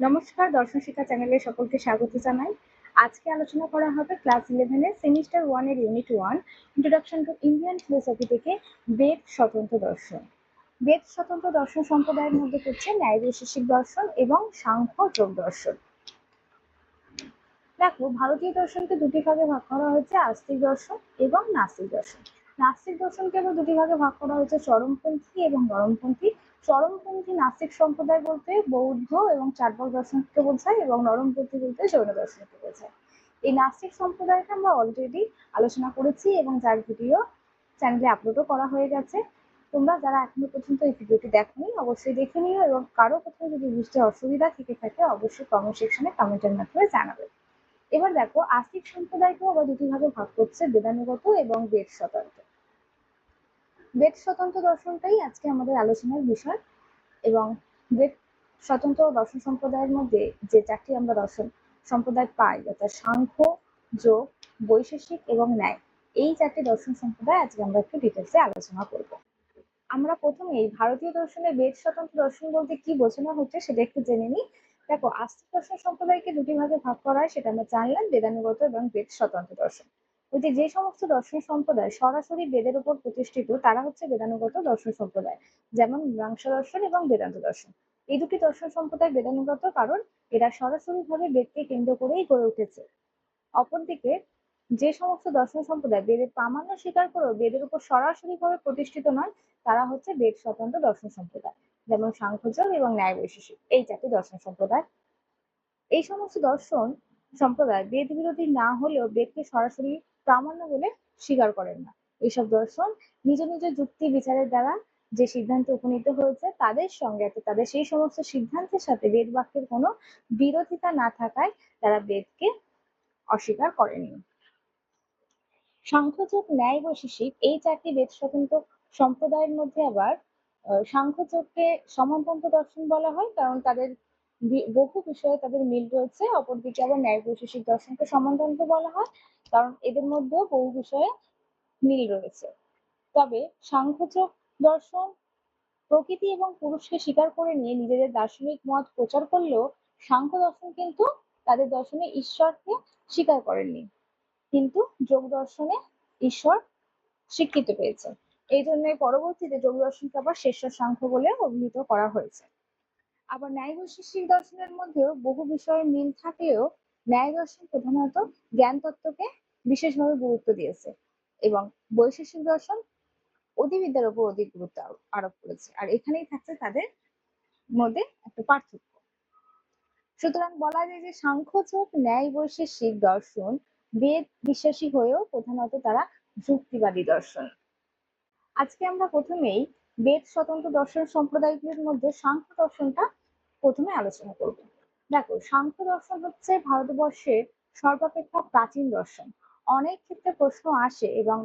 নমস্কার, দর্শন শিক্ষা চ্যানেলে সকলকে স্বাগত জানাই। আজকে আলোচনা করা হবে ক্লাস ইলেভেনের সেমিস্টার ওয়ানের unit one introduction to Indian philosophy থেকে বেদ স্বতন্ত্র দর্শন। বেদ স্বতন্ত্র দর্শন সম্প্রদায়ের মধ্যে পড়ছে ন্যায় বৈশেষিক দর্শন এবং সাংখ্য যোগ দর্শন। দেখো, ভারতীয় দর্শনকে দুটি ভাগে ভাগ করা হয়েছে, আস্তিক দর্শন এবং নাস্তিক দর্শন। নাস্তিক দর্শনকে দুটি ভাগে ভাগ করা হয়েছে, চরমপন্থী এবং নরমপন্থী। চরমপন্থী নাস্তিক সম্প্রদায় বলতে বৌদ্ধ এবং চার্বাক দর্শনকে বোঝায় এবং নরমপন্থী বলতে জৈন দর্শনকে বোঝায়। এই নাস্তিক সম্প্রদায়কে আমরা অলরেডি আলোচনা করেছি এবং যার ভিডিও চ্যানেলে আপলোডও করা হয়ে গেছে। তোমরা যারা এখনও পর্যন্ত এই ভিডিওটি দেখোনি, অবশ্যই দেখে নিও এবং কারও কোথাও যদি বুঝতে অসুবিধা থেকে থাকে, অবশ্যই কমেন্ট সেকশনে কমেন্টের মাধ্যমে জানাবে। এবার দেখো, আস্তিক সম্প্রদায়কেও আবার দুটি ভাগে ভাগ করছে বেদানুগত এবং বেদ স্বতন্ত্র। বেদ স্বতন্ত্র দর্শনটাই আজকে আমাদের আলোচনার বিষয় এবং বেদ স্বতন্ত্র দর্শন সম্প্রদায়ের মধ্যে যে চারটি আমরা দর্শন সম্প্রদায় পাই, অর্থাৎ সাংখ্য, যোগ, বৈশেষিক এবং ন্যায়, এই চারটি দর্শন সম্প্রদায় আজকে আমরা একটু ডিটেলসে আলোচনা করব। আমরা প্রথমেই ভারতীয় দর্শনে বেদ স্বতন্ত্র দর্শন বলতে কি বোঝানো হচ্ছে সেটা একটু জেনে নিই। দেখো, আস্তিক দর্শন সম্প্রদায়কে দুটি ভাগে ভাগ করা হয়, সেটা আমরা জানলাম, বেদানুগত এবং বেদ স্বতন্ত্র দর্শন। বলতে যে সমস্ত দর্শন সম্প্রদায় সরাসরি বেদের উপর প্রতিষ্ঠিত, তারা হচ্ছে বেদানুগত দর্শন সম্প্রদায়। যেমন মীমাংসা দর্শন এবং বেদান্ত দর্শন। এই দুটি দর্শন সম্প্রদায় বেদানুগত কারণ এরা সরাসরি ভাবে বেদকে কেন্দ্র করেই গড়ে উঠেছে। অপরদিকে যে সমস্ত দর্শন সম্প্রদায় বেদের প্রামাণ্য স্বীকার করেও বেদের উপর সরাসরি ভাবে প্রতিষ্ঠিত নয়, তারা হচ্ছে বেদ স্বতন্ত্র দর্শন সম্প্রদায়। যেমন সাংখ্যযোগ এবং ন্যায় বৈশেষিক, এই চারটি দর্শন সম্প্রদায়। এই সমস্ত দর্শন সম্প্রদায় বেদ বিরোধী না হলেও বেদকে সরাসরি প্রামাণ্য বলে স্বীকার করেন না। এইসব দর্শন নিজ নিজ যুক্তি বিচারের দ্বারা যে সিদ্ধান্তে উপনীত হয়েছে, তাদের সঙ্গে তাদের সেই সমস্ত সিদ্ধান্তের সাথে বেদ বাক্যের কোনো বিরোধিতা না থাকায় তারা বেদকে অস্বীকার করেনি। সাংখ্যযোগ ন্যায় বৈশেষিক এই চারটি বেদ স্বতন্ত্র সম্প্রদায়ের মধ্যে আবার সাংখ্যযোগকে সমান্তন্ত্র দর্শন বলা হয়, কারণ তাদের বহু বিষয়ে তাদের মিল রয়েছে। অপরদিকে আবার ন্যায় বৈশেষিক দর্শনকে সমান্তন্ত্র বলা হয়, কারণ এদের মধ্যেও বহু বিষয়ে মিল রয়েছে। তবে সাংখ্যযোগ দর্শন প্রকৃতি এবং পুরুষকে স্বীকার করে নিয়ে নিজেদের দার্শনিক মত প্রচার করলেও সাংখ্য দর্শন কিন্তু তাদের দর্শনে ঈশ্বরকে স্বীকার করেননি। কিন্তু যোগ দর্শনে ঈশ্বর স্বীকৃত পেয়েছে এই জন্য পরবর্তীতে যোগ দর্শনকে আবার শ্রেষ্ঠ সাংখ্য বলে অভিহিত করা হয়েছে। আবার ন্যায় বৈশিষ্ট্যিক দর্শনের মধ্যেও বহু বিষয়ে মিল থাকলেও ন্যায় দর্শন প্রধানত জ্ঞান তত্ত্বকে বিশেষভাবে গুরুত্ব দিয়েছে এবং বৈশেষিক দর্শন অধিবিদ্যার উপর অধিক গুরুত্ব আরোপ করেছে। আর এখানেই থাকছে তাদের মধ্যে একটা পার্থক্য। সুতরাং বলা যায় যে সাংখ্যযোগ ন্যায় বৈশেষিক দর্শন বেদ বিশ্বাসী হয়েও প্রধানত তারা যুক্তিবাদী দর্শন। আজকে আমরা প্রথমেই বেদ স্বতন্ত্র দর্শন সম্প্রদায়গুলির মধ্যে সাংখ্য দর্শনটা প্রথমে আলোচনা করব। দেখো সাংখ্য দর্শন হচ্ছে ভারতবর্ষের সর্বাপেক্ষা প্রাচীন দর্শন। অনেক ক্ষেত্রে প্রশ্ন আসে এবং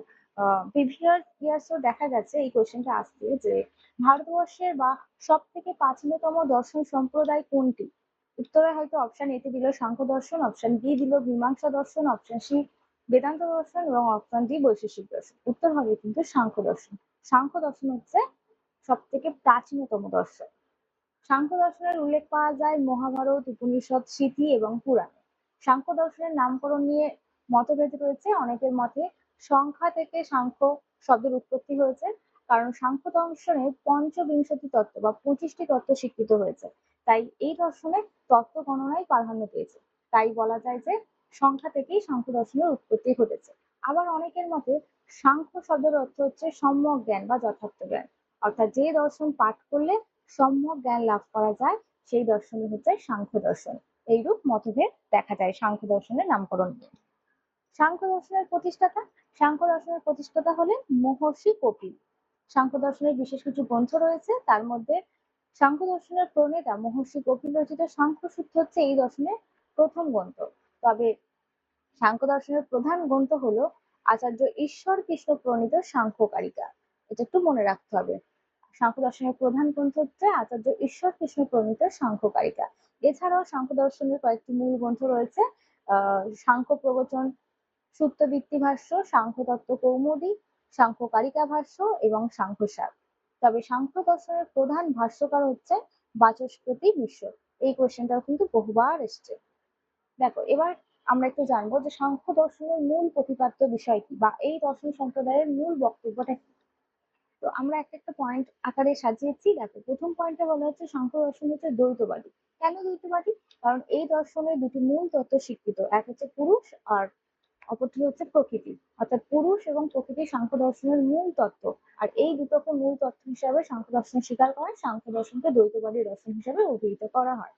ইয়ার্সও দেখা গেছে এই কোয়েশ্চেনটা আসতে যে ভারতবর্ষের বা সব থেকে প্রাচীনতম দর্শন সম্প্রদায় কোনটি? উত্তরে হয়তো অপশন এতে দিল সাংখ্য দর্শন অপশন বি দিল মীমাংসা দর্শন অপশন সি বেদান্ত দর্শন এবং অপশন ডি বৈশেষিক দর্শন। উত্তর হবে কিন্তু সাংখ্য দর্শন। সাংখ্য দর্শন হচ্ছে সব থেকে প্রাচীনতম দর্শন সাংখ্য দর্শনের উল্লেখ পাওয়া যায় মহাভারত, উপনিষদ, স্মৃতি এবং পুরাণে। সাংখ্য দর্শনের নামকরণ নিয়ে মতভেদ রয়েছে। অনেকের মতে সংখ্যা থেকে সাংখ্য শব্দের উৎপত্তি হয়েছে, কারণ সাংখ্য দর্শনে পঞ্চবিংশতি তত্ত্ব বা পঁচিশটি তত্ত্ব স্বীকৃত হয়েছে। তাই এই দর্শনে তত্ত্ব গণনায় প্রাধান্য পেয়েছে। তাই বলা যায় যে সংখ্যা থেকেই সাংখ্য দর্শনের উৎপত্তি ঘটেছে। আবার অনেকের মতে সাংখ্য শব্দের অর্থ হচ্ছে সম্যক জ্ঞান বা যথার্থ জ্ঞান। অর্থাৎ যে দর্শন পাঠ করলে সম্যক জ্ঞান লাভ করা যায়, সেই দর্শনই হচ্ছে সাংখ্য দর্শন। এইরূপ মতভেদ দেখা যায় সাংখ্য দর্শনের নামকরণ সাংখ্য দর্শনের প্রতিষ্ঠাতা, সাংখ্য দর্শনের প্রতিষ্ঠাতা হলেন মহর্ষি কপিল সাংখ্য দর্শনের বিশেষ কিছু গ্রন্থ রয়েছে, তার মধ্যে সাংখ্য দর্শনের প্রণেতা মহর্ষি কপিল রচিত সাংখ্য সূত্র হচ্ছে এই দর্শনের প্রথম গ্রন্থ। তবে সাংখ্য দর্শনের প্রধান গ্রন্থ হলো আচার্য ঈশ্বর কৃষ্ণ প্রণীত সাংখ্যকারিকা। এটা একটু মনে রাখতে হবে। সাংখ্য দর্শনের প্রধান গ্রন্থ হচ্ছে আচার্য ঈশ্বর কৃষ্ণ প্রণীত সাংখ্যকারিকা এছাড়াও সাংখ্য দর্শনের কয়েকটি মূল গ্রন্থ রয়েছে, আহ সাংখ্য প্রবচন, সূত্রবৃত্তি ভাষ্য সাংখ্য তত্ত্ব কৌমুদী সাংখ্য কারিকা ভাষ্য এবং সাংখ্যসার তবে সাংখ্য দর্শনের প্রধান ভাষ্যকার হচ্ছে বাচস্পতি বিশ্ব। এই কোয়েশ্চেনটাও কিন্তু বহুবার এসছে। দেখো, এবার আমরা একটু জানব যে সাংখ্য দর্শনের মূল প্রতিপাদ্য বিষয় কি বা এই দর্শন সম্প্রদায়ের মূল বক্তব্যটা কি? তো আমরা একটা একটা পয়েন্ট আকারে সাজিয়েছি। দেখো, প্রথম পয়েন্টে বলা হচ্ছে সাংখ্য দর্শন হচ্ছে দ্বৈতবাদী। কেন দ্বৈতবাদী? কারণ এই দর্শনের দুটি মূল তত্ত্ব স্বীকৃত। এক হচ্ছে পুরুষ আর অপরটি হচ্ছে প্রকৃতি। অর্থাৎ পুরুষ এবং প্রকৃতি সাংখ্য দর্শনের মূল তত্ত্ব। আর এই দুটোকে মূল তত্ত্ব হিসাবে সাংখ্য দর্শন স্বীকার করে সাংখ্য দর্শনকে দ্বৈতবাদী দর্শন হিসাবে অভিহিত করা হয়।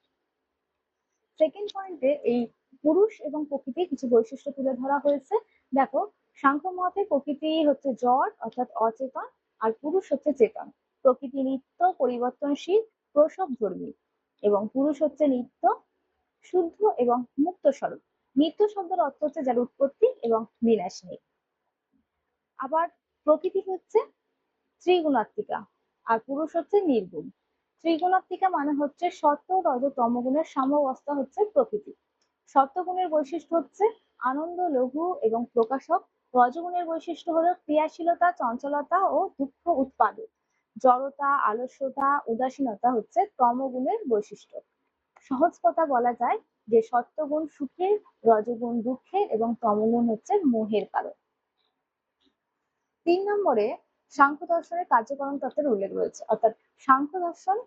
সেকেন্ড পয়েন্টে এই পুরুষ এবং প্রকৃতির কিছু বৈশিষ্ট্য তুলে ধরা হয়েছে। দেখো সাংখ্য মতে প্রকৃতি হচ্ছে জড়, অর্থাৎ অচেতন। আর পুরুষ হচ্ছে চেতন। প্রকৃতি নিত্য পরিবর্তনশীল, প্রসব ধর্মী এবং পুরুষ হচ্ছে নিত্য শুদ্ধ এবং মুক্ত স্বরূপ। নিত্য শব্দের অর্থ হচ্ছে যার উৎপত্তি এবং বিনাশ নেই। আবার প্রকৃতি হচ্ছে ত্রিগুণাত্মিকা আর পুরুষ হচ্ছে নির্গুণ। ত্রিগুণাত্মিকা মানে হচ্ছে সত্য রজ তমগুণের সাম্যাবস্থা হচ্ছে প্রকৃতি। সত্যগুণের বৈশিষ্ট্য হচ্ছে আনন্দ, লঘু এবং প্রকাশক রজগুণের বৈশিষ্ট্য হলো ক্রিয়াশীলতা, চঞ্চলতা ও দুঃখ উৎপাদক জড়তা, আলস্যতা, উদাসীনতা হচ্ছে তমগুণের বৈশিষ্ট্য। সহজ কথা বলা যায় যে সত্যগুণ সুখের, রজগুণ দুঃখের এবং তমগুণ হচ্ছে মোহের কারণ। তিন নম্বরে সাংখ্য দর্শনের কার্যকরণ তত্ত্বের উল্লেখ রয়েছে। অর্থাৎ সাংখ্য দর্শন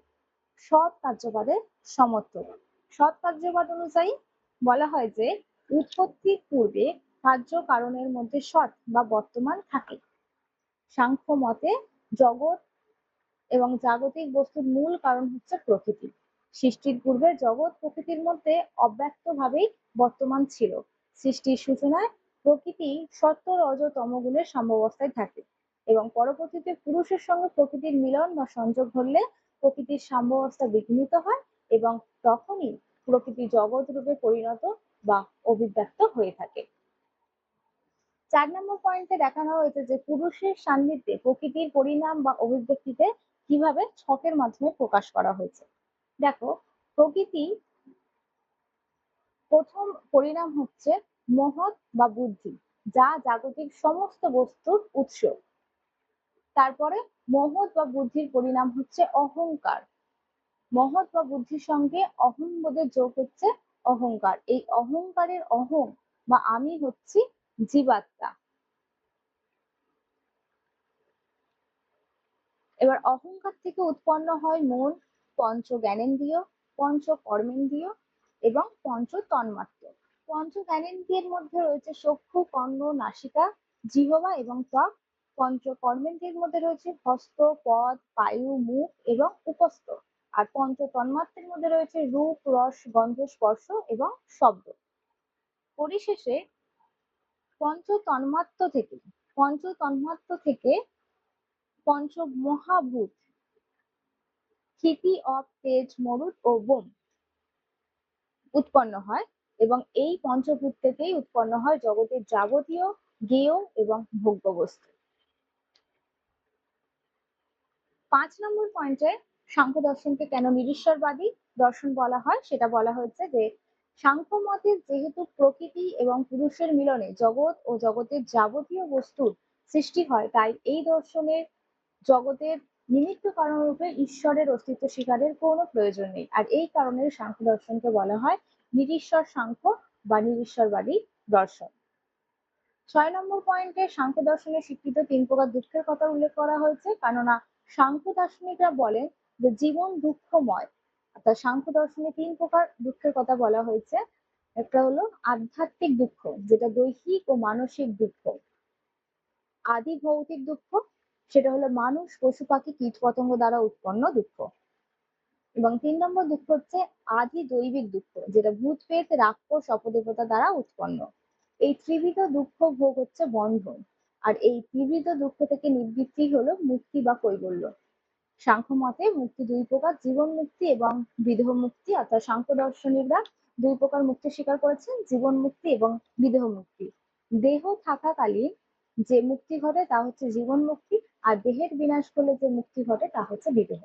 সৎ কার্যবাদের সমর্থক। সৎ কার্যবাদ অনুযায়ী বলা হয় যে উৎপত্তির পূর্বে কার্য কারণের মধ্যে সৎ বা বর্তমান থাকে। সাংখ্য মতে জগৎ এবং জাগতিক বস্তুর মূল কারণ হচ্ছে প্রকৃতি। সৃষ্টির পূর্বে জগৎ প্রকৃতির মধ্যে অব্যক্তভাবেই বর্তমান ছিল। সৃষ্টির সূচনায় প্রকৃতি সত্য রজ তমগুণের সাম্যাবস্থায় থাকে এবং পরবর্তীতে পুরুষের সঙ্গে প্রকৃতির মিলন বা সংযোগ ঘটলে প্রকৃতির সাম্যাবস্থা বিঘ্নিত হয় এবং তখনই প্রকৃতি জগৎ রূপে পরিণত বা অভিব্যক্ত হয়ে থাকে। চার নম্বর পয়েন্টে দেখানো হয়েছে যে পুরুষের সান্নিধ্যে প্রকৃতির পরিণাম বা অভিব্যক্তিতে কীভাবে ছকের মাধ্যমে প্রকাশ করা হয়েছে। দেখো, প্রকৃতি প্রথম পরিণাম হচ্ছে মহৎ বা বুদ্ধি, যা জাগতিক সমস্ত বস্তুর উৎস। তারপরে মহৎ বা বুদ্ধির পরিণাম হচ্ছে অহংকার। মহৎ বা বুদ্ধির সঙ্গে অহংবোধের যোগ হচ্ছে অহংকার। এই অহংকারের অহং বা আমি হচ্ছি জীবাত্মা। এবার অহংকার থেকে উৎপন্ন হয় মন পঞ্চ জ্ঞানেন্দ্রিয় পঞ্চ কর্মেন্দ্রিয় এবং পঞ্চ তন্মাত্র পঞ্চ জ্ঞানেন্দ্রিয়ের মধ্যে রয়েছে চক্ষু কর্ণ, নাসিকা, জিহবা এবং ত্বক। পঞ্চ কর্মেন্দ্রিয়ের মধ্যে রয়েছে হস্ত, পদ পায়ু মুখ এবং উপস্থ। আর পঞ্চ তন্মাত্রের মধ্যে রয়েছে রূপ, রস, গন্ধ, স্পর্শ এবং শব্দ। পরিশেষে পঞ্চ তন্মাত্র থেকে পঞ্চ তন্মাত্র থেকে পঞ্চ মহাভূত ক্ষিতি অপ তেজ মরুদ ও বোম উৎপন্ন হয় এবং এই পঞ্চভূত থেকেই উৎপন্ন হয় জগতের যাবতীয় জ্ঞেয় এবং ভোগ্য বস্তু। পাঁচ নম্বর পয়েন্টে সাংখ্য দর্শনকে কেন নিরীশ্বরবাদী দর্শন বলা হয়? সেটা বলা হয়েছে যে সাংখ্য মতে যেহেতু প্রকৃতি এবং পুরুষের মিলনে জগৎ ও জগতের যাবতীয় বস্তুর সৃষ্টি হয়, তাই এই দর্শনের জগতের নিমিত্ত কারণ রূপে ঈশ্বরের অস্তিত্ব স্বীকারের কোনো প্রয়োজন নেই। আর এই কারণে সাংখ্য দর্শনকে বলা হয় নিরীশ্বর সাংখ্য বা নিরীশ্বরবাদী দর্শন। ছয় নম্বর পয়েন্টে সাংখ্য দর্শনের স্বীকৃত তিন প্রকার দুঃখের কথা উল্লেখ করা হয়েছে। কেননা সাংখ্য দার্শনিকরা বলেন যে জীবন দুঃখময় অর্থাৎ সাংখ্য দর্শনে তিন প্রকার দুঃখের কথা বলা হয়েছে। একটা হলো আধ্যাত্মিক দুঃখ, যেটা দৈহিক ও মানসিক দুঃখ। আদি ভৌতিক দুঃখ, সেটা হলো মানুষ, পশু, পাখি, কীট পতঙ্গ দ্বারা উৎপন্ন দুঃখ। এবং তিন নম্বর দুঃখ হচ্ছে আদি দৈবিক দুঃখ, যেটা ভূত পেত রাক্ষস, অপদেবতা দ্বারা উৎপন্ন। এই ত্রিবিধ দুঃখ ভোগ হচ্ছে বন্ধন, আর এই ত্রিবিধ দুঃখ থেকে নিবৃত্তি হলো মুক্তি বা কৈবল্য। সাংখ্য মতে মুক্তি দুই প্রকার, জীবন মুক্তি এবং বিদেহ মুক্তি। অর্থাৎ সাংখ্য দর্শনীরা দুই প্রকার মুক্তি স্বীকার করেছেন, জীবন মুক্তি এবং বিদেহ মুক্তি। দেহ থাকাকালীন যে মুক্তি ঘটে তা হচ্ছে জীবন মুক্তি, আর দেহের বিনাশ করলে যে মুক্তি ঘটে তা হচ্ছে বিদেহ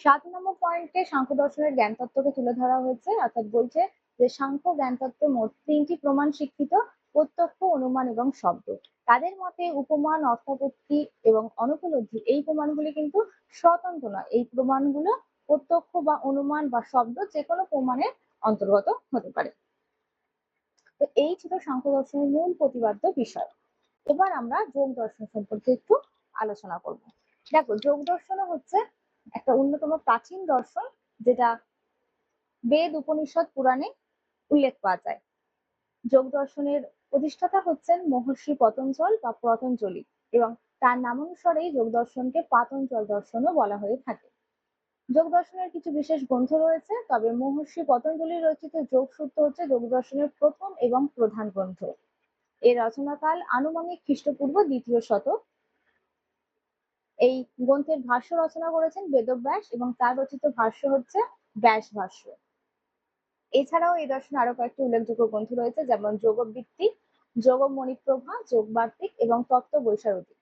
সাত নম্বর পয়েন্টে সাংখ্য দর্শনের জ্ঞান তত্ত্বকে তুলে ধরা হয়েছে। অর্থাৎ বলছে যে সাংখ্য জ্ঞান তত্ত্বের মোট তিনটি প্রমাণ শিক্ষিত, প্রত্যক্ষ, অনুমান এবং শব্দ। তাদের মতে উপমান অর্থপত্তি এবং অনুপলব্ধি এই প্রমাণগুলি কিন্তু স্বতন্ত্র নয়। এই প্রমাণগুলো প্রত্যক্ষ বা অনুমান বা শব্দ যে কোনো প্রমাণের অন্তর্গত হতে পারে। তো এই ছিল সাংখ্য দর্শনের মূল প্রতিপাদ্য বিষয়। এবার আমরা যোগ দর্শন সম্পর্কে একটু আলোচনা করব। দেখো, যোগ দর্শন হচ্ছে একটা অন্যতম প্রাচীন দর্শন যেটা বেদ, উপনিষদ, পুরাণে উল্লেখ পাওয়া যায়। যোগ দর্শনের প্রতিষ্ঠাতা হচ্ছেন মহর্ষি পতঞ্জল বা পতঞ্জলি এবং তার নামানুসারেই যোগ দর্শনকে পাতঞ্জল দর্শনও বলা হয়ে থাকে। যোগ দর্শনের কিছু বিশেষ গ্রন্থ রয়েছে, তবে মহর্ষি পতঞ্জলি রচিত যোগ সূত্র হচ্ছে যোগ দর্শনের প্রথম এবং প্রধান গ্রন্থ। এর রচনাকাল আনুমানিক খ্রিস্টপূর্ব দ্বিতীয় শতক। এই গ্রন্থের ভাষ্য রচনা করেছেন বেদব্যাস এবং তার রচিত ভাষ্য হচ্ছে ব্যাস ভাষ্য এছাড়াও এই দর্শনে আরও কয়েকটি উল্লেখযোগ্য গ্রন্থ রয়েছে, যেমন যোগবৃত্তি যোগ মণিপ্রভা যোগবার্তিক এবং তত্ত্ব বৈশারদী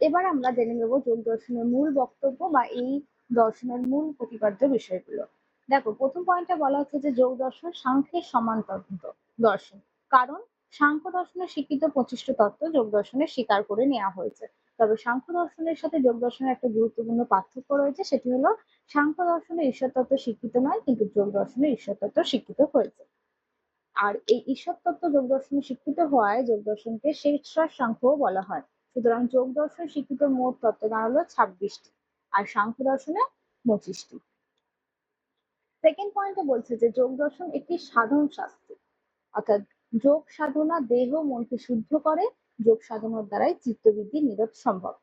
এবার আমরা জেনে নেব যোগ দর্শনের মূল বক্তব্য বা এই দর্শনের মূল প্রতিপাদ্য বিষয়গুলো। দেখো, প্রথম পয়েন্টটা বলা হচ্ছে যে যোগ দর্শন সাংখ্যের সমান্তরান্ত দর্শন। কারণ সাংখ্য দর্শনের স্বীকৃত পঁচিশ তত্ত্ব যোগ দর্শনে স্বীকার করে নেওয়া হয়েছে। তবে সাংখ্য দর্শনের সাথে যোগ দর্শনের একটা গুরুত্বপূর্ণ পার্থক্য রয়েছে, সেটি হলো সাংখ্য দর্শনে ঈশ্বর তত্ত্ব স্বীকৃত নয়, কিন্তু যোগ দর্শনে ঈশ্বর তত্ত্ব স্বীকৃত হয়েছে। আর এই ঈশ্বর তত্ত্ব যোগ দর্শনে স্বীকৃত হওয়ায় যোগ দর্শনকে শেষরার সাংখ্যও বলা হয়। সুতরাং যোগ দর্শন স্বীকৃত মোট তত্ত্ব দাঁড়াল ছাব্বিশটি, আর সাংখ্য দর্শনে পঁচিশটি। সেকেন্ড পয়েন্টে বলছে যে যোগ দর্শন একটি সাধন শাস্ত্র অর্থাৎ যোগ সাধনা দেহ মনকে শুদ্ধ করে যোগ সাধনার দ্বারাই চিত্তবৃদ্ধি নিরোধ সম্ভব।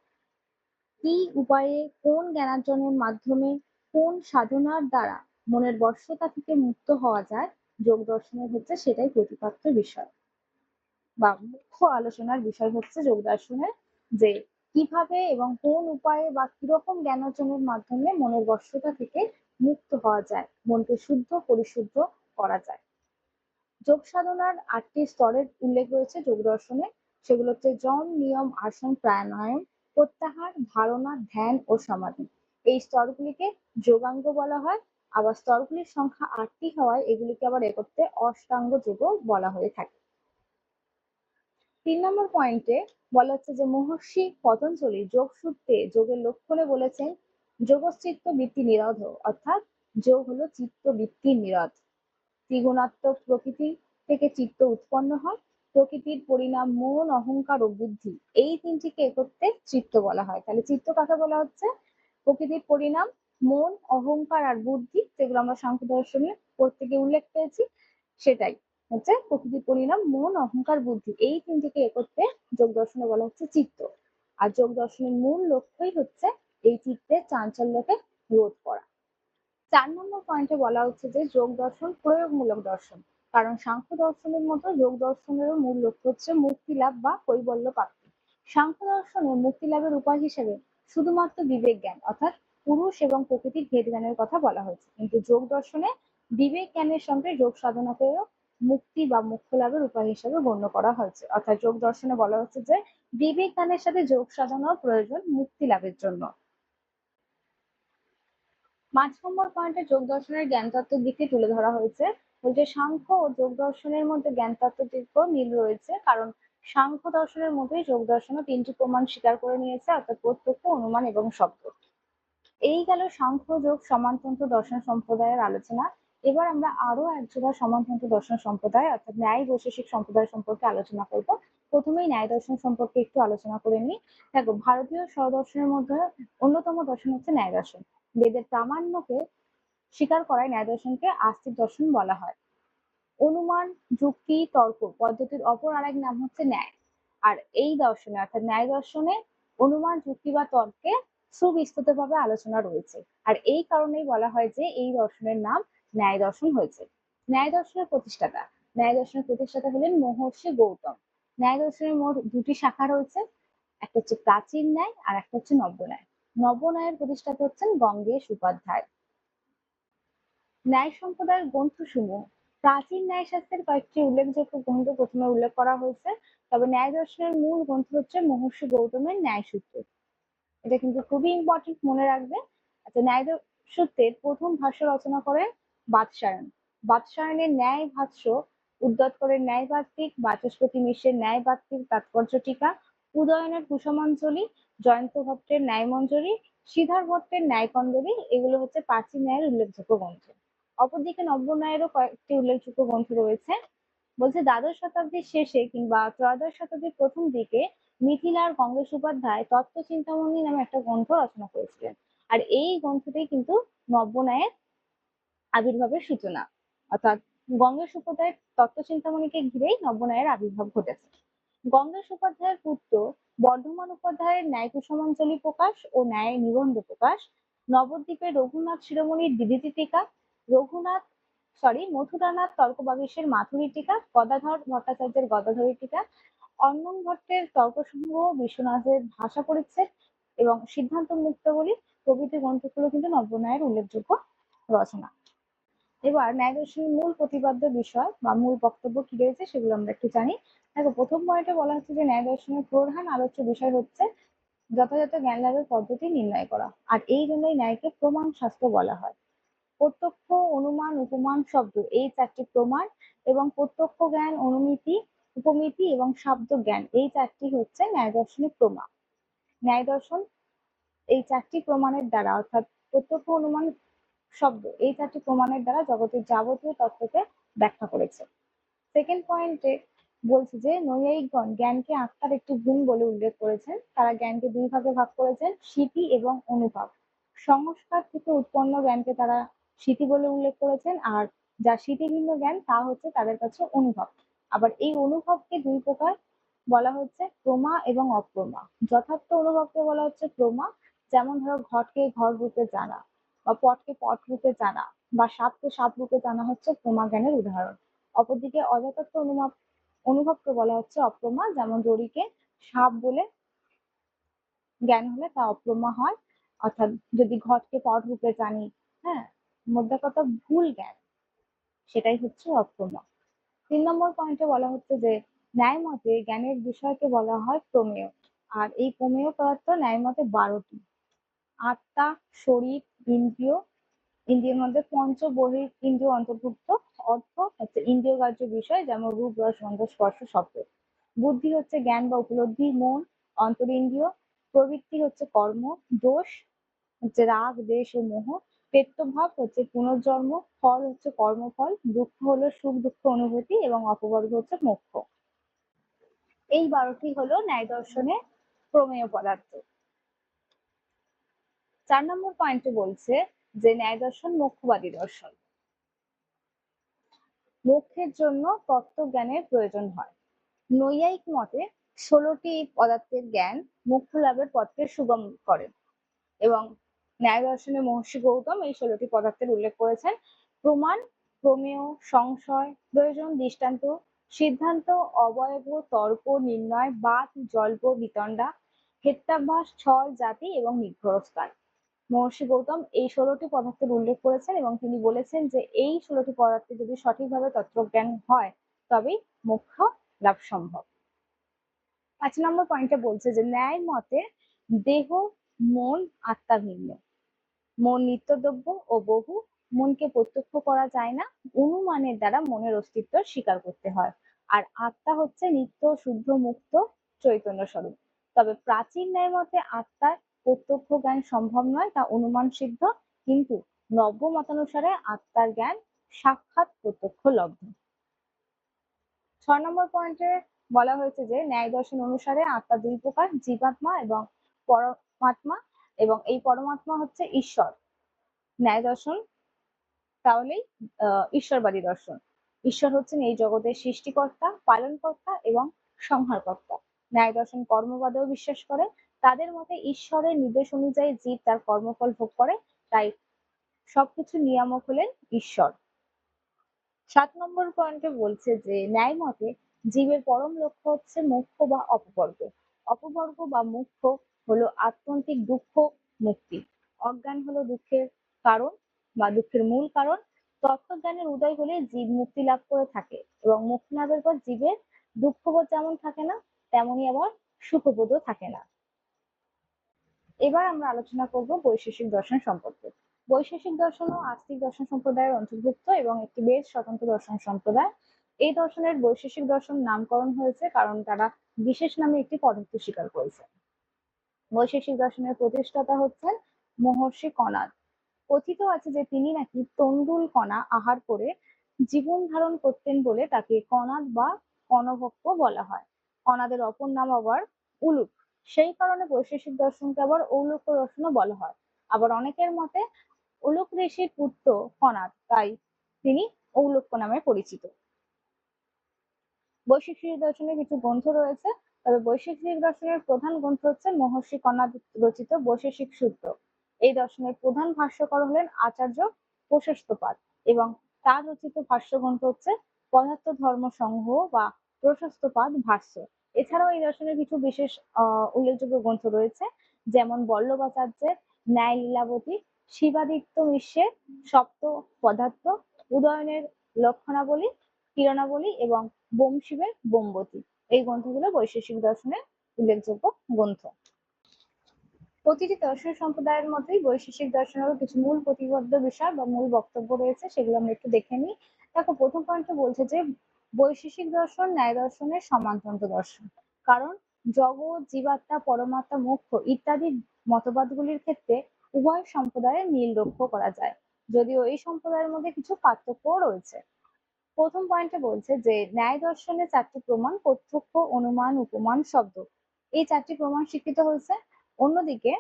কি উপায়ে কোন জ্ঞানার্জনের মাধ্যমে কোন সাধনার দ্বারা মনের বর্ষতা থেকে মুক্ত হওয়া যায়, যোগ দর্শনের হচ্ছে সেটাই প্রতিপাদ্য বিষয়। বা মুখ্য আলোচনার বিষয় হচ্ছে যোগ দর্শনের যে কীভাবে এবং কোন উপায়ে বা কীরকম জ্ঞান অর্জনের মাধ্যমে মনের বর্ষতা থেকে মুক্ত হওয়া যায়, মনকে শুদ্ধ, পরিশুদ্ধ করা যায়। যোগ সাধনার আটটি স্তরের উল্লেখ রয়েছে যোগ দর্শনে। সেগুলো হচ্ছে জম নিয়ম, আসন, প্রাণায়াম, প্রত্যাহার, ধারণা, ধ্যান ও সমাধি। এই স্তরগুলিকে যোগাঙ্গ বলা হয়। আবার স্তরগুলির সংখ্যা আটটি হওয়ায় এগুলিকে আবার একত্রে অষ্টাঙ্গ যোগও বলা হয়ে থাকে। তিন নম্বর পয়েন্টে বলা হচ্ছে যে মহর্ষি পতঞ্জলি যোগ সূত্রে যোগের লক্ষণে বলেছেন যোগচিত্ত বৃত্তি নিরোধ অর্থাৎ যোগ হলো চিত্ত বৃত্তির নিরোধ। ত্রিগুণাত্মক প্রকৃতি থেকে চিত্ত উৎপন্ন হয়। প্রকৃতির পরিণাম, মন, অহংকার ও বুদ্ধি, এই তিনটিকে একত্রে চিত্ত বলা হয়। তাহলে চিত্ত কাকে বলা হচ্ছে? প্রকৃতির পরিণাম, মন, অহংকার আর বুদ্ধি, যেগুলো আমরা সাংখ্য দর্শনে প্রত্যেকে উল্লেখ পেয়েছি, সেটাই হচ্ছে প্রকৃতির পরিণাম, মন, অহংকার, বুদ্ধি। এই তিনটিকে একত্রে যোগ দর্শনে বলা হচ্ছে চিত্ত। আর যোগ দর্শনের মূল লক্ষ্যই হচ্ছে এই চিত্তের চাঞ্চল্যকে রোধ করা। চার নম্বর পয়েন্টে বলা হচ্ছে যে যোগ দর্শন প্রয়োগমূলক দর্শন। কারণ সাংখ্য দর্শনের মতো যোগ দর্শনেরও মূল লক্ষ্য হচ্ছে মুক্তি লাভ বা কৈবল্য প্রাপ্তি। সাংখ্য দর্শনে মুক্তি লাভের উপায় হিসেবে শুধুমাত্র বিবেক জ্ঞান, অর্থাৎ পুরুষ এবং প্রকৃতির ভেদ জ্ঞানের কথা বলা হয়েছে। কিন্তু যোগ দর্শনে বিবেক জ্ঞানের সঙ্গে যোগ সাধনাকেও মুক্তি বা মুখ্য লাভের উপায় হিসেবে গণ্য করা হয়েছে। অর্থাৎ যোগ দর্শনে বলা হচ্ছে যে বিবেক জ্ঞানের সাথে যোগ সাধনার প্রয়োজন মুক্তি লাভের জন্য। পাঁচ নম্বর পয়েন্টে যোগ দর্শনের জ্ঞান তত্ত্বের দিকে তুলে ধরা হয়েছে। বলছে সাংখ্য ও যোগ দর্শনের মধ্যে জ্ঞান তত্ত্বটিরও মিল রয়েছে, কারণ সাংখ্য দর্শনের মধ্যেই যোগ দর্শনও তিনটি প্রমাণ স্বীকার করে নিয়েছে, অর্থাৎ প্রত্যক্ষ, অনুমান এবং শব্দ। এই গেল সাংখ্য যোগ সমানতন্ত্র দর্শন সম্প্রদায়ের আলোচনা। এবার আমরা আরও একজোড়া সমানতন্ত্র দর্শন সম্প্রদায়, অর্থাৎ ন্যায় বৈশেষিক সম্প্রদায় সম্পর্কে আলোচনা করব। প্রথমেই ন্যায় দর্শন সম্পর্কে একটু আলোচনা করে নিই। দেখো, ভারতীয় স্বদর্শনের মধ্যে অন্যতম দর্শন হচ্ছে ন্যায় দর্শন। বেদের প্রামাণ্যকে স্বীকার করায় ন্যায় দর্শনকে আস্তিক দর্শন বলা হয়। অনুমান, যুক্তি, তর্ক পদ্ধতির অপর আরেক নাম হচ্ছে ন্যায়। আর এই দর্শনে, অর্থাৎ ন্যায় দর্শনে অনুমান, যুক্তি বা তর্কে সুবিস্তৃতভাবে আলোচনা রয়েছে। আর এই কারণেই বলা হয় যে এই দর্শনের নাম ন্যায় দর্শন হয়েছে। ন্যায় দর্শনের প্রতিষ্ঠাতা। ন্যায় দর্শনের প্রতিষ্ঠাতা হলেন মহর্ষি গৌতম। ন্যায় দর্শনের মোট দুটি শাখা রয়েছে। একটা হচ্ছে প্রাচীন ন্যায় আর একটা হচ্ছে নব্য ন্যায়। নব্য ন্যায়ের প্রতিষ্ঠাতা হচ্ছেন গঙ্গেশ উপাধ্যায়। ন্যায় সম্প্রদায়ের গ্রন্থসমূহ। প্রাচীন ন্যায় শাস্ত্রের কয়েকটি উল্লেখযোগ্য গ্রন্থ প্রথমে উল্লেখ করা হয়েছে, তবে ন্যায় দর্শনের মূল গ্রন্থ হচ্ছে মহর্ষি গৌতমের ন্যায় সূত্র। এটা কিন্তু খুবই ইম্পর্টেন্ট মনে রাখবে। আচ্ছা ন্যায় সূত্রের প্রথম ভাষ্য রচনা করে বাদশায়ন বাদশায়নের ন্যায় ভাষ্য, উদ্যত করে ন্যায়বাত্তিক, বাচস্পতি মিশ্রের ন্যায়বাত্তিক তাৎপর্য টিকা, উদয়নের কুসমাঞ্জলি জয়ন্ত ভট্টের ন্যায়মঞ্জরি শ্রীধর ভট্টের ন্যায় ন্যায়কন্দলী, এগুলো হচ্ছে প্রাচীন ন্যায়ের উল্লেখযোগ্য গ্রন্থ। অপরদিকে নব্য ন্যায়েরও কয়েকটি উল্লেখযোগ্য গ্রন্থ রয়েছে। বলছে, দ্বাদশ শতাব্দীর শেষে কিংবা ত্রয়োদশ শতাব্দীর প্রথম দিকে মিথিলার কংগ্রেস উপাধ্যায় তত্ত্ব চিন্তামণি নামে একটা গ্রন্থ রচনা করেছিলেন। আর এই গ্রন্থটি কিন্তু নব্য ন্যায়ের আবির্ভাবের সূচনা। অর্থাৎ গঙ্গেশ উপাধ্যায়ের তত্ত্ব চিন্তামণিকে ঘিরেই নব্যন্যায়ের আবির্ভাব ঘটেছে। গঙ্গেশ উপাধ্যায়ের পুত্র বর্ধমান উপাধ্যায়ের ন্যায় কুসমাঞ্জলি প্রকাশ ও ন্যায় নিবন্ধ প্রকাশ নবদ্বীপের রঘুনাথ শিরোমণির দিদিতি টিকা রঘুনাথ সরি মথুরানাথ তর্কবাগীশের মাথুরী টিকা, গদাধর ভট্টাচার্যের গদাধরী টিকা, অন্নম ভট্টের তর্কসংগ্রহ বিশ্বনাথের ভাষা পরিচ্ছেদ এবং সিদ্ধান্ত মুক্তাবলী প্রভৃতি গ্রন্থগুলো কিন্তু নব্যন্যায়ের উল্লেখযোগ্য রচনা। এবার ন্যায় দর্শনের মূল প্রতিপাদ্য বিষয় বা মূল বক্তব্য কি রয়েছে সেগুলো আমরা একটু জানি। দেখো, প্রথম পয়েন্টে বলা হচ্ছে যে ন্যায় দর্শনের প্রধান আলোচ্য বিষয় হচ্ছে যথাযথ জ্ঞান লাভের পদ্ধতি নির্ণয় করা। আর এই জন্যই ন্যায়কে প্রমাণ শাস্ত্র বলা হয়। প্রত্যক্ষ অনুমান উপমান শব্দ, এই চারটি প্রমাণ এবং প্রত্যক্ষ জ্ঞান অনুমিতি, উপমিতি এবং শব্দ জ্ঞান, এই চারটি হচ্ছে ন্যায় দর্শনের প্রমাণ। ন্যায় দর্শন এই চারটি প্রমাণের দ্বারা, অর্থাৎ প্রত্যক্ষ অনুমান শব্দ, এই চারটি প্রমাণের দ্বারা জগতের যাবতীয় তত্ত্বকে ব্যাখ্যা করেছে। সেকেন্ড পয়েন্টে বলছে যে, নৈয়ায়িকগণ জ্ঞানকে আত্মার একটি গুণ বলে উল্লেখ করেছেন। তারা জ্ঞানকে দুই ভাগে ভাগ করেছেন, স্মৃতি এবং অনুভব। সংস্কার থেকে উৎপন্ন জ্ঞানকে তারা স্মৃতি বলে উল্লেখ করেছেন, আর যা স্মৃতিভিন্ন জ্ঞান, তা হচ্ছে তাদের কাছে অনুভব। আবার এই অনুভবকে দুই প্রকার বলা হচ্ছে, প্রমা এবং অপ্রমা। যথার্থ অনুভবকে বলা হচ্ছে প্রমা, যেমন ধরো ঘটকে ঘর রূপে জানা, বা পটকে পট রূপে জানা, বা সাপকে সাপ রূপে জানা হচ্ছে প্রমা জ্ঞানের উদাহরণ। অপরদিকে অযথার্থ অনুভব, অনুভবকে বলা হচ্ছে অপ্রমা, যেমন দড়িকে সাপ বলে জ্ঞান হলে তা অপ্রমা হয়। অর্থাৎ যদি ঘটকে পট রূপে জানি হ্যাঁ মধ্যে কথা ভুল জ্ঞান, সেটাই হচ্ছে অপ্রমা তিন নম্বর পয়েন্টে বলা হচ্ছে যে ন্যায় মতে জ্ঞানের বিষয়কে বলা হয় প্রমেয়, আর এই প্রমেয় পদার্থ ন্যায় মতে বারোটি। আত্মা, শরীর, ইন্দ্রিয় ইন্দ্রিয়ের মধ্যে পঞ্চ বহির ইন্দ্রিয় অন্তর্ভুক্ত, অর্থ হচ্ছে ইন্দ্রিয় কার্য বিষয়, যেমন রূপ, রস, গন্ধ, স্পর্শ, শব্দ। বুদ্ধি হচ্ছে জ্ঞান বা উপলব্ধি, মন অন্তরিন্দ্রিয় প্রবৃত্তি হচ্ছে কর্ম, দোষ হচ্ছে রাগ, দেশ ও মোহ। পেত্তভাব হচ্ছে পুনর্জন্ম, ফল হচ্ছে কর্মফল, দুঃখ হলো সুখ, দুঃখ অনুভূতি এবং অপবর্গ হচ্ছে মোক্ষ। এই বারোটি হলো ন্যায় দর্শনে প্রমেয় পদার্থ। চার নম্বর পয়েন্টে বলছে যে ন্যায় দর্শন মোক্ষবাদী দর্শন। মোক্ষের জন্য তত্ত্বজ্ঞানের প্রয়োজন হয়। নৈয়ায়িক মতে ষোলোটি পদার্থের জ্ঞান মোক্ষ লাভের পথকে সুগম করে এবং ন্যায় দর্শনে মহর্ষি গৌতম এই ষোলোটি পদার্থের উল্লেখ করেছেন। প্রমাণ, প্রমেয়, সংশয়, প্রয়োজন, দৃষ্টান্ত, সিদ্ধান্ত, অবয়ব, তর্ক, নির্ণয় বাদ জল্প, বিতণ্ডা ক্ষেত্রাভ্যাস ছল, জাতি এবং নিগ্রহস্থান। মহর্ষি গৌতম এই ষোলোটি পদার্থের উল্লেখ করেছেন এবং তিনি বলেছেন যে এই ষোলোটি পদার্থে যদি সঠিকভাবে তত্ত্বজ্ঞান হয় তবেই মোক্ষ লাভ সম্ভব। পাঁচ নম্বর পয়েন্টে বলছে যে ন্যায় মতে দেহ, মন, আত্মা ভিন্ন। মন নিত্যদ্রব্য ও বহু মনকে প্রত্যক্ষ করা যায় না। অনুমানের দ্বারা মনের অস্তিত্ব স্বীকার করতে হয়। আর আত্মা হচ্ছে নিত্য শুদ্ধ মুক্ত চৈতন্য স্বরূপ। তবে প্রাচীন ন্যায় মতে আত্মার প্রত্যক্ষ জ্ঞান সম্ভব নয় তা অনুমান সিদ্ধ, কিন্তু নব্য মতানুসারে আত্মার জ্ঞান সাক্ষাৎ প্রত্যক্ষ লব্ধ। ছয় নম্বর পয়েন্টে বলা হয়েছে যে, ন্যায় দর্শন অনুসারে আত্মা দুই প্রকার, জীবাত্মা এবং পরমাত্মা। এবং এই পরমাত্মা হচ্ছে ঈশ্বর। ন্যায় দর্শন, তাহলেই ঈশ্বরবাদী দর্শন। ঈশ্বর হচ্ছেন এই জগতের সৃষ্টিকর্তা, পালনকর্তা এবং সংহারকর্তা। ন্যায় দর্শন কর্মবাদেও বিশ্বাস করে। তাদের মতে ঈশ্বরের নির্দেশ অনুযায়ী জীব তার কর্মফল ভোগ করে। তাই সবকিছু নিয়ামক হলেন ঈশ্বর। সাত নম্বর পয়েন্টে বলছে যে, ন্যায় মতে জীবের পরম লক্ষ্য হচ্ছে মুখ্য বা অপবর্গ। অপবর্গ বা মুখ্য হলো আত্যন্তিক দুঃখ মুক্তি। অজ্ঞান হলো দুঃখের কারণ বা দুঃখের মূল কারণ। তত্ত্বজ্ঞানের উদয় হলে জীব মুক্তি লাভ করে থাকে এবং মুক্তি লাভের পর জীবের দুঃখবোধ যেমন থাকে না, তেমনি আবার সুখবোধও থাকে না। এবার আমরা আলোচনা করব বৈশেষিক দর্শন সম্পর্কে। বৈশেষিক দর্শন ও আস্তিক দর্শন সম্প্রদায়ের অন্তর্ভুক্ত এবং একটি বেশ স্বতন্ত্র দর্শন সম্প্রদায়। এই দর্শনের বৈশেষিক দর্শন নামকরণ হয়েছে কারণ তারা বিশেষ নামে একটি পদার্থ স্বীকার করেছে। বৈশেষিক দর্শনের প্রতিষ্ঠাতা হচ্ছেন মহর্ষি কণাদ। কথিত আছে যে তিনি নাকি তন্ডুল কণা আহার করে জীবন ধারণ করতেন বলে তাকে কণাদ বা কণভক্ত বলা হয়। কণাদের অপর নাম আবার উলুক। সেই কারণে বৈশেষিক দর্শনকে আবার ঔলুক দর্শনও বলা হয়। আবার অনেকের মতে উলুক ঋষির পুত্র কণাদ, তাই তিনি ঔলক্য নামে পরিচিত। বৈশিষ্ট্য দর্শনের কিছু গ্রন্থ রয়েছে। তবে বৈশিষ্ট্য দর্শনের প্রধান গ্রন্থ হচ্ছে মহর্ষি কণাদ রচিত বৈশেষিক সূত্র। এই দর্শনের প্রধান ভাষ্যকর হলেন আচার্য প্রশস্তপাদ এবং তার রচিত ভাষ্য গ্রন্থ হচ্ছে পদার্থ ধর্ম সংঘ বা প্রশস্তপাদ ভাষ্য। এছাড়াও এই দর্শনের কিছু বিশেষ উল্লেখযোগ্য গ্রন্থ রয়েছে, যেমন বল্লভাচার্যের ন্যায় লীলাবতী, শিবাদিত্য মিশ্রের সপ্ত পদার্থ, উদয়নের লক্ষণাবলী, কিরণাবলী এবং বংশীবের বোমবতী। এই গ্রন্থগুলো বৈশেষিক দর্শনের উল্লেখযোগ্য গ্রন্থ। প্রতিটি দর্শন সম্প্রদায়ের মধ্যেই বৈশেষিক দর্শনেরও কিছু মূল প্রতিবদ্ধ বিষয় বা মূল বক্তব্য রয়েছে, সেগুলো আমরা একটু দেখে নিই। দেখো, প্রথম পয়েন্টে বলছে যে, বৈশেষিক দর্শন ন্যায় দর্শনের সমান্তরান্ত দর্শন। কারণ জগৎ, জীবাত্মা, পরমাত্মা মোক্ষ ইত্যাদি মতবাদগুলির ক্ষেত্রে উভয় সম্প্রদায়ের মিল লক্ষ্য করা যায়। যদিও এই সম্প্রদায়ের মধ্যে কিছু পার্থক্যও রয়েছে। প্রথম পয়েন্টে বলছে যে, ন্যায় দর্শনে চারটি প্রমাণ, প্রত্যক্ষ, অনুমান, উপমান, শব্দ। এই চারটি প্রমাণ স্বীকৃত হয়েছে। অন্যদিকে,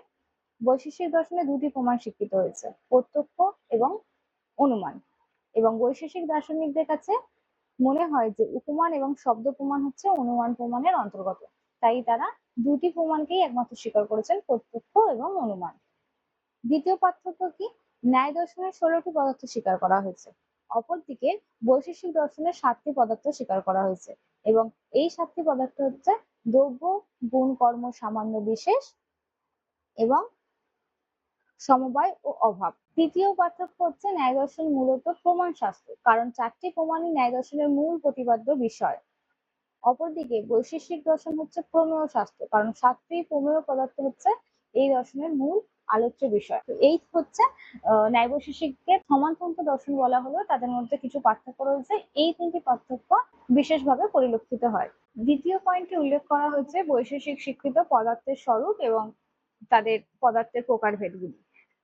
বৈশেষিক দর্শনে দুটি প্রমাণ স্বীকৃত হয়েছে, প্রত্যক্ষ এবং অনুমান। এবং বৈশেষিক দার্শনিকদের কাছে মনে হয় যে, উপমান এবং শব্দ প্রমাণ হচ্ছে অনুমান প্রমাণের অন্তর্গত। তাই তারা দুটি প্রমাণকেই একমাত্র স্বীকার করেছেন, প্রত্যক্ষ এবং অনুমান। দ্বিতীয় পার্থক্য কি? ন্যায় দর্শনের ষোলোটি পদার্থ স্বীকার করা হয়েছে। অপরদিকে বৈশেষিক দর্শনের সাতটি পদার্থ স্বীকার করা হয়েছে এবং এই সাতটি পদার্থ হচ্ছে দ্রব্য, গুণ, কর্ম, সামান্য বিশেষ এবং সমবায় ও অভাব। তৃতীয় পার্থক্য হচ্ছে ন্যায় দর্শন মূলত প্রমাণ শাস্ত্র, কারণ চারটি প্রমাণই ন্যায় দর্শনের মূল প্রতিপাদ্য বিষয়। অপরদিকে বৈশেষিক দর্শন হচ্ছে প্রমেয় শাস্ত্র, কারণ সাতটি প্রমেয় পদার্থ হচ্ছে এই দর্শনের মূল আলোচ্য বিষয়। তো এই হচ্ছে ন্যায় বৈশেষিকদের সমানতন্ত্র দর্শন বলা হলো। তাদের মধ্যে কিছু পার্থক্য রয়েছে। এই তিনটি পার্থক্য বিশেষভাবে পরিলক্ষিত হয়। দ্বিতীয় পয়েন্টে উল্লেখ করা হয়েছে বৈশেষিক স্বীকৃত পদার্থের স্বরূপ এবং তাদের পদার্থের প্রকারভেদগুলি।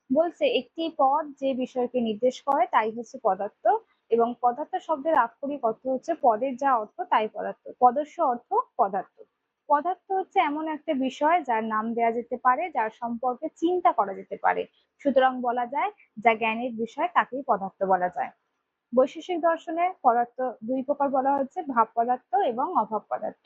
বলছে, একটি পদ যে বিষয়কে নির্দেশ করে তাই হচ্ছে পদার্থ এবং পদার্থ শব্দের আক্ষরিক অর্থ হচ্ছে পদের যা অর্থ তাই পদার্থ। পদস্য অর্থ পদার্থ। পদার্থ হচ্ছে এমন একটা বিষয় যার নাম দেয়া যেতে পারে, যার সম্পর্কে চিন্তা করা যেতে পারে। সুতরাং বলা যায়, যা জ্ঞানের বিষয় তাকেই পদার্থ বলা যায়। বৈশেষিক দর্শনে পদার্থ দুই প্রকার বলা হচ্ছে, ভাব পদার্থ এবং অভাব পদার্থ।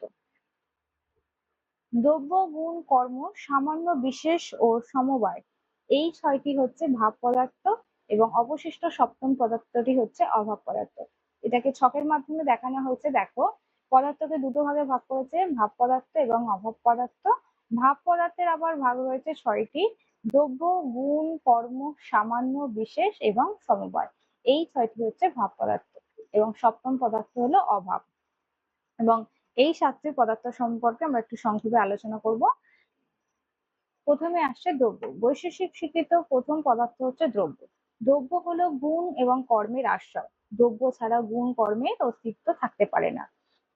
দ্রব্য, গুণ, কর্ম, সামান্য বিশেষ ও সমবায়, এই ছয়টি হচ্ছে ভাব পদার্থ এবং অবশিষ্ট সপ্তম পদার্থটি হচ্ছে অভাব পদার্থ। এটাকে ছকের মাধ্যমে দেখানো হয়েছে, দেখো। পদার্থকে দুটো ভাগে ভাগ করেছে, ভাব পদার্থ এবং অভাব পদার্থ। ভাব পদার্থের আবার ভাগ রয়েছে ছয়টি, দ্রব্য, গুণ, কর্ম, সামান্য, বিশেষ এবং সমবায়। এই ছয়টি হচ্ছে ভাব পদার্থ এবং সপ্তম পদার্থ হলো অভাব। এবং এই সাতটি পদার্থ সম্পর্কে আমরা একটু সংক্ষেপে আলোচনা করব। প্রথমে আসছে দ্রব্য। বৈশেষিক স্বীকৃত প্রথম পদার্থ হচ্ছে দ্রব্য। দ্রব্য হলো গুণ এবং কর্মের আশ্রয়। দ্রব্য ছাড়া গুণ, কর্মের অস্তিত্ব থাকতে পারে না।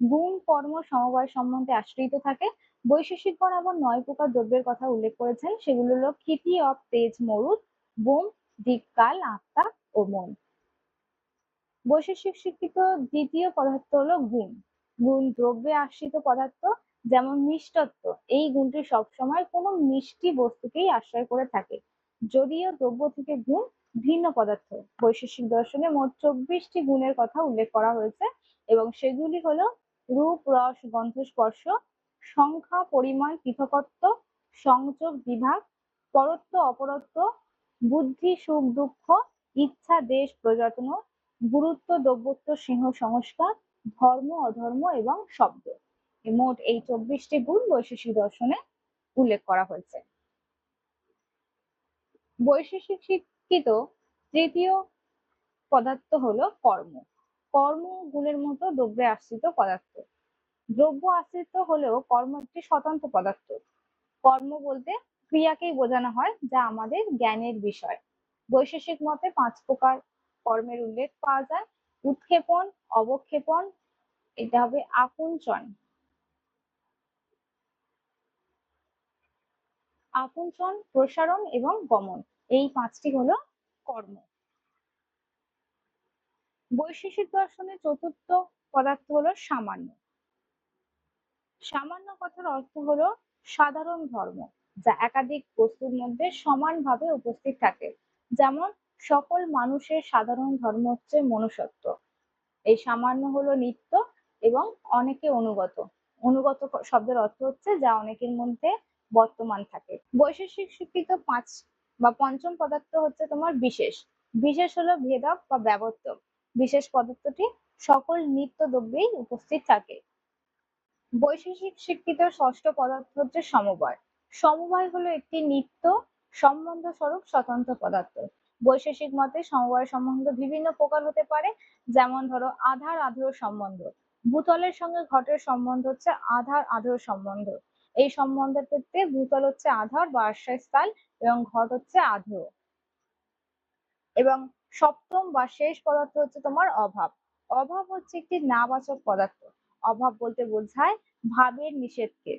গুণ, কর্ম, সমবায় সম্বন্ধে আশ্রিত থাকে। বৈশেষিকগণ আবার নয় প্রকার দ্রব্যের কথা উল্লেখ করেছেন। সেগুলো হলো ক্ষিতি অব তেজ, মরুদ, বোম দিককাল আত্মা ও মন। বৈশেষিক স্বীকৃত দ্বিতীয় পদার্থ হলো গুণ। গুণ দ্রব্যে আশ্রিত পদার্থ যেমন মিষ্টত্ব, এই গুণটি সবসময় কোনো মিষ্টি বস্তুকেই আশ্রয় করে থাকে। যদিও দ্রব্য থেকে গুণ ভিন্ন পদার্থ। বৈশেষিক দর্শনে মোট চব্বিশটি গুণের কথা উল্লেখ করা হয়েছে এবং সেগুলি হলো রূপ, রস, গন্ধ স্পর্শ, সংখ্যা পরিমাণ পৃথকত্ব, সংযোগ, বিভাগ, পরত্ব, অপরত্ব, বুদ্ধি, সুখ, দুঃখ, ইচ্ছা, দেশ প্রযত্ন গুরুত্ব, দ্রব্যত্ব সিংহ সংস্কার, ধর্ম, অধর্ম এবং শব্দ। মোট এই চব্বিশটি গুণ বৈশেষিক দর্শনে উল্লেখ করা হয়েছে। বৈশেষিক শিক্ষিত তৃতীয় পদার্থ হলো কর্ম। কর্ম গুণের মতো দ্রব্যে আশ্রিত পদার্থ। দ্রব্য আশ্রিত হলেও কর্ম একটি স্বতন্ত্র পদার্থ। কর্ম বলতে ক্রিয়াকেই বোঝানো হয়, যা আমাদের জ্ঞানের বিষয়। বৈশেষিক মতে পাঁচ প্রকার কর্মের উল্লেখ পাওয়া যায়। উৎক্ষেপণ, অবক্ষেপণ, এটা হবে আকুঞ্চন আকুঞ্চন প্রসারণ এবং গমন, এই পাঁচটি হলো কর্ম। বৈশেষিক দর্শনের চতুর্থ পদার্থ হলো সামান্য। সামান্য কথার অর্থ হলো সাধারণ ধর্ম, যা একাধিক বস্তুর মধ্যে সমানভাবে উপস্থিত থাকে। যেমন, সকল মানুষের সাধারণ ধর্ম হচ্ছে মনুষ্যত্ব। এই সামান্য হলো নিত্য এবং অনেকে অনুগত। অনুগত শব্দের অর্থ হচ্ছে যা অনেকের মধ্যে বর্তমান থাকে। বৈশেষিক স্বীকৃত পাঁচ বা পঞ্চম পদার্থ হচ্ছে তোমার বিশেষ। বিশেষ হলো ভেদক বা ব্যবর্তক। বিশেষ পদার্থটি সকল নিত্য দ্রব্যেই উপস্থিত থাকে। বৈশেষিক স্বীকৃত ষষ্ঠ পদার্থ হচ্ছে সমবায়। সমবায় হলো একটি নিত্য সম্বন্ধ স্বরূপ স্বতন্ত্র পদার্থ। বৈশেষিক মতে সমবায় সম্বন্ধ বিভিন্ন প্রকার হতে পারে, যেমন ধরো আধার আধেয় সম্বন্ধ। ভূতলের সঙ্গে ঘটের সম্বন্ধ হচ্ছে আধার আধেয় সম্বন্ধ। এই সম্বন্ধের ক্ষেত্রে ভূতল হচ্ছে আধার বা আশ্রয়স্থল এবং ঘট হচ্ছে আধেয় এবং সপ্তম বা শেষ পদার্থ হচ্ছে তোমার অভাব। অভাব হচ্ছে একটি নাবাচক পদার্থ। অভাব বলতে বোঝায় ভাবের নিষেধকে।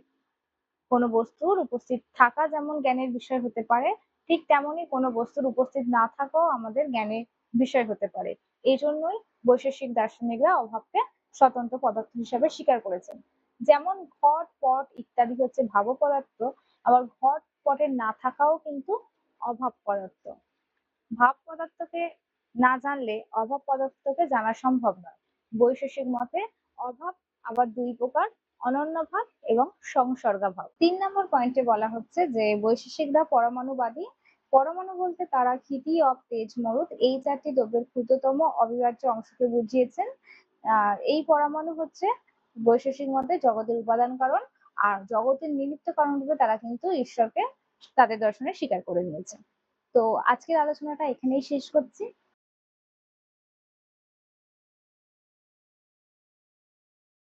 কোনো বস্তুর উপস্থিত থাকা যেমন জ্ঞানের বিষয় হতে পারে, ঠিক তেমনই কোনো বস্তুর উপস্থিত না থাকাও আমাদের জ্ঞানের বিষয় হতে পারে। এই জন্যই বৈশেষিক দার্শনিকরা অভাবকে স্বতন্ত্র পদার্থ হিসাবে স্বীকার করেছেন। যেমন ঘট, পট ইত্যাদি হচ্ছে ভাব পদার্থ, আবার ঘট পটের না থাকাও কিন্তু অভাব পদার্থ। ভাব পদার্থকে না জানলে অভাব পদার্থকে জানা সম্ভব নয়। বৈশেষিক মতে, অভাব আবার দুই প্রকার, অনন্য ভাব এবং সংসর্গা ভাব তিন নম্বর পয়েন্টে বলা হচ্ছে যে, বৈশেষিকরা পরমাণুবাদী। পরমাণু বলতে তারা ক্ষিতি অব তেজ, মরুদ, এই চারটি দ্রব্যের ক্ষুদ্রতম অবিভাজ্য অংশকে বুঝিয়েছেন। এই পরমাণু হচ্ছে বৈশেষিক মতে জগতের উপাদান কারণ, আর জগতের নিমিত্ত কারণ রূপে তারা কিন্তু ঈশ্বরকে তাদের দর্শনে স্বীকার করে নিয়েছে। তো আজকের আলোচনাটা এখানেই শেষ করছি।